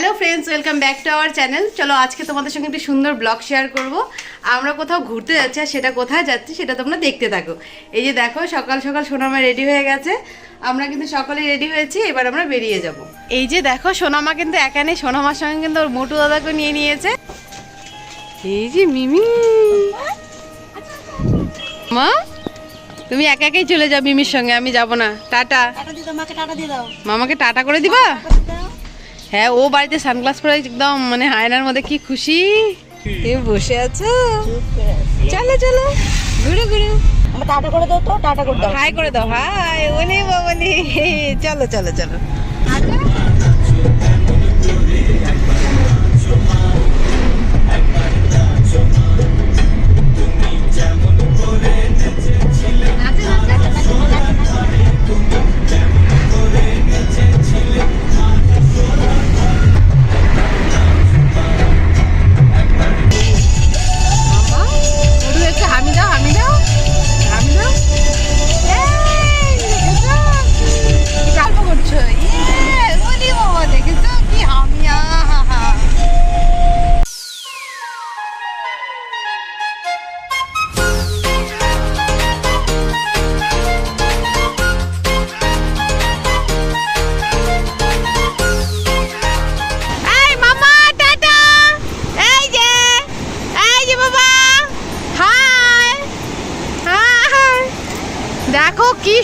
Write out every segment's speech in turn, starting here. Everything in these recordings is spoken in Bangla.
Welcome back to our channel চলো আজকে তোমাদের সঙ্গে একটি সুন্দর ব্লগ শেয়ার করব। আমরা কোথাও ঘুরতে যাচ্ছি আর সেটা কোথায় যাচ্ছি সেটা তোমরা দেখতে থাকো। এই যে দেখো সকাল সকাল সোনামা রেডি হয়ে গেছে। আমরা কিন্তু সকালে রেডি হয়েছি এবার আমরা বেরিয়ে যাব। এই যে দেখো সোনামা কিন্তু একা নেই সোনামার সঙ্গে কিন্তু ওর মোটু দাদাকে নিয়ে নিয়েছে। এই যে মিমি। মা তুমি একা একাই চলে যাও মিমির সঙ্গে আমি যাব না। টাটা। টাটা দিয়ে দাও মামাকে টাটা করে দিবা। হ্যাঁ ও বাড়িতে সানগ্লাস পরে একদম মানে আয়নার মধ্যে কি খুশি? তুমি বসে আছো? চলো চলো। ঘুরো ঘুরো। আমার টাটা করে দাও তো টাটা করে দাও। হাই করে দাও। হাই ওনে বাবানি চলো চলো চলো।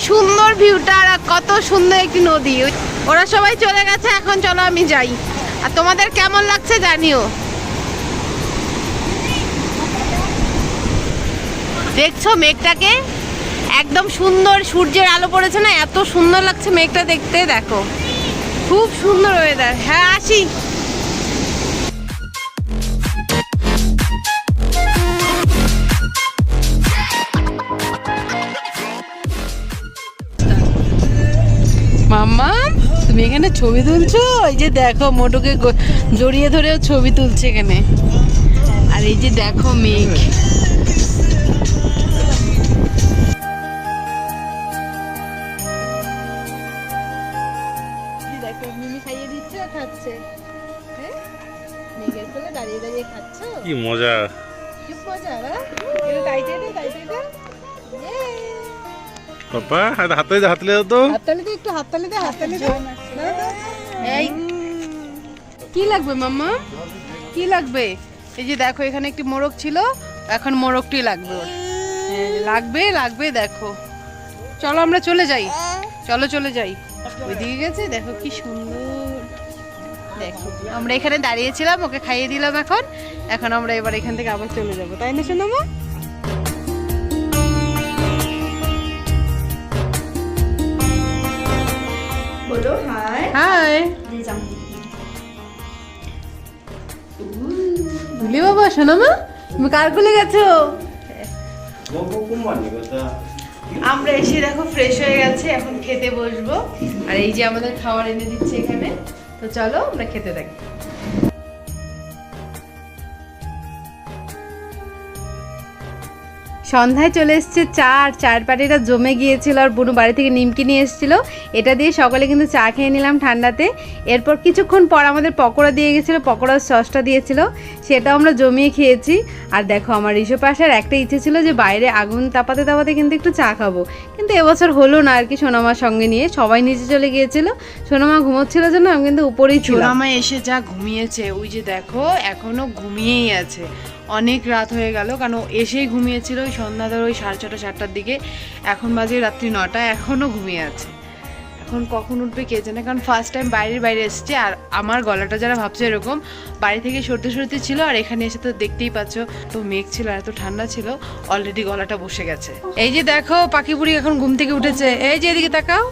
সুন্দর ভিউটা আর কত সুন্দর একটি নদী। ওরা সবাই চলে গেছে, এখন চলো আমি যাই। আর তোমাদের কেমন লাগছে জানিও। দেখছ মেঘটাকে? একদম সুন্দর, সূর্যের আলো পড়েছে না? এত সুন্দর লাগছে মেঘটা দেখতে, দেখো। খুব সুন্দর ওয়েদার হ্যাঁ আসি। তুমি এখানে ছবি তুলছো? এই যে দেখো মোটুকে জড়িয়ে ধরেও ছবি তুলছে এখানে। আর এই যে দেখো মেঘ। এই দেখো খাইয়ে দিচ্ছে খাচ্ছে। হ্যাঁ? মেঘের কোলে দাঁড়িয়ে দাঁড়িয়ে খাচ্ছ? কি মজা। কি মজা টাইটে দে টাইটে দে। পাপা হাত হাতে হাতলে দাও তো। হাততালি দে একটু হাততালি দে হাততালি দে। এই। কি লাগবে মাম্মা? কি লাগবে? এই যে দেখো এখানে একটি মোরগ ছিল এখন মোরগটি লাগবে হ্যাঁ, লাগবে লাগবে দেখো। চলো আমরা চলে যাই। চলো চলে যাই। ওইদিকে গেছে দেখো কি সুন্দর। দেখো আমরা এখানে দাঁড়িয়েছিলাম ওকে খাইয়ে দিলাম এখন। এখন আমরা এবার এখান থেকে আবার চলে যাব। তাই না শোনো শোনো মা, তুমি কার কোলে গেছো? আমরা এসে দেখো ফ্রেশ হয়ে গেছে, এখন খেতে বসবো। আর এই যে আমাদের খাবার এনে দিচ্ছে এখানে, তো চলো আমরা খেতে থাকি। সন্ধ্যায় চলে এসছে চা, আর চার পাটিটা জমে গিয়েছিল আর বুনু বাড়ি থেকে নিমকি নিয়ে এসেছিল। এটা দিয়ে সকালে কিন্তু চা খেয়ে নিলাম ঠান্ডাতে। এরপর কিছুক্ষণ পর আমাদের পকোড়া দিয়ে গেছিল, পকোড়ার সসটা দিয়েছিল। সেটাও আমরা জমিয়ে খেয়েছি। আর দেখো, আমার ঋষভ পাশার একটা ইচ্ছে ছিল যে বাইরে আগুন তাপাতে তাপাতে কিন্তু একটু চা খাব। কিন্তু এবছর হলো না আর কি সোনামার সঙ্গে নিয়ে। সবাই নিচে চলে গিয়েছিল। সোনামা ঘুমোচ্ছিল জন্য আমি কিন্তু উপরেই সোনামা এসে যা ঘুমিয়েছে, ওই যে দেখো, এখনও ঘুমিয়েই আছে। অনেক রাত হয়ে গেল, কারণ এসেই ঘুমিয়েছিল ওই সন্ধ্যা ধর ওই সাড়ে ছটা, সাতটার দিকে। এখন বাজে রাত্রি নটা, এখনও ঘুমিয়ে আছে। এখন কখন উঠবে কে জানে, কারণ ফার্স্ট টাইম বাইরের বাইরে এসছে, আর আমার গলাটা যারা ভাবছে এরকম, বাড়ি থেকে সর্দি সর্দি ছিল, আর এখানে এসে তো দেখতেই পাচ্ছ, তো মেঘ ছিল আর এত ঠান্ডা ছিল অলরেডি গলাটা বসে গেছে। এই যে দেখো, পাখি বুড়ি এখন ঘুম থেকে উঠেছে। এই যে এদিকে তাকাও।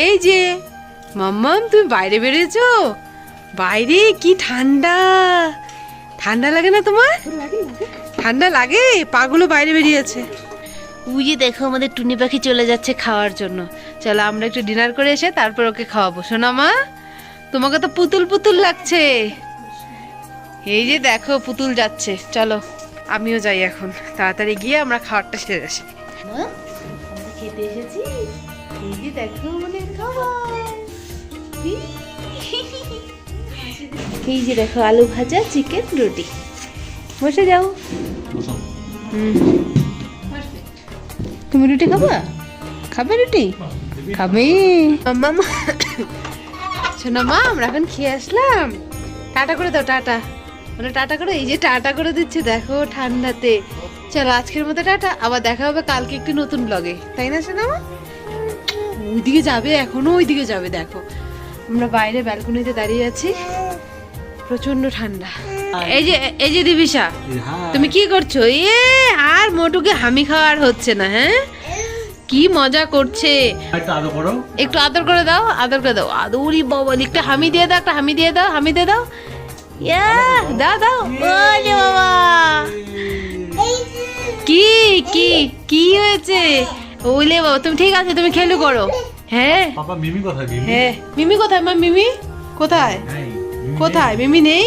এই যে, মাম্মাম, তুমি বাইরে বেরিয়েছো? বাইরে কি ঠান্ডা! ঠান্ডা লাগে না তোমার? ঠান্ডা লাগে? পাগুলো বাইরে বেরিয়েছে। ওই যে দেখো আমাদের টুনি পাখি চলে যাচ্ছে খাওয়ার জন্য। চলো আমরা একটু ডিনার করে এসে তারপর ওকে খাওয়াবো। শোনা মা তোমাকে তো পুতুল পুতুল লাগছে। এই যে দেখো পুতুল যাচ্ছে। চলো আমিও যাই এখন। তাড়াতাড়ি গিয়ে আমরা খাবারটা সেরে আসি। খেতে এসেছি। এই যে দেখো আমাদের খাবার। এই যে দেখো আলু ভাজা চিকেন রুটি। বসে যাও। তুমি রুটি খাবা? খাবে রুটি? খাবে। শোনা মা আমরা এখন খেয়ে আসলাম। টাটা করে দাও টাটা। মানে টাটা করে এই যে টাটা করে দিচ্ছে দেখো ঠান্ডাতে। চলো আজকের মতো টাটা। আবার দেখা হবে কালকে একটি নতুন ব্লগে তাই না শোনা মা? ওইদিকে যাবে এখনও ওইদিকে যাবে দেখো। আমরা বাইরে ব্যালকনিতে দাঁড়িয়ে আছি। প্রচণ্ড ঠান্ডা। এই যে এই যে দিবিশা তুমি কি করছ? এ আর মোটুকে হামি খাওয়ার হচ্ছে না হ্যাঁ? কি মজা করছে। একটা আদর করো। দাও আদর করে দাও। আদরি বাবা একটা হামি দিয়ে দাও একটা হামি দিয়ে দাও হামি দিয়ে দাও। ইয়া দাও দাও। ওলে বাবা। কি কি কি হয়েছে? ওলে বাবা তুমি ঠিক আছে তুমি খেলু করো। হ্যাঁ। পাপা মিমি কোথায় মিমি? হ্যাঁ। মিমি কোথায় মা মিমি? কোথায়? কোথায়? মিমি নেই?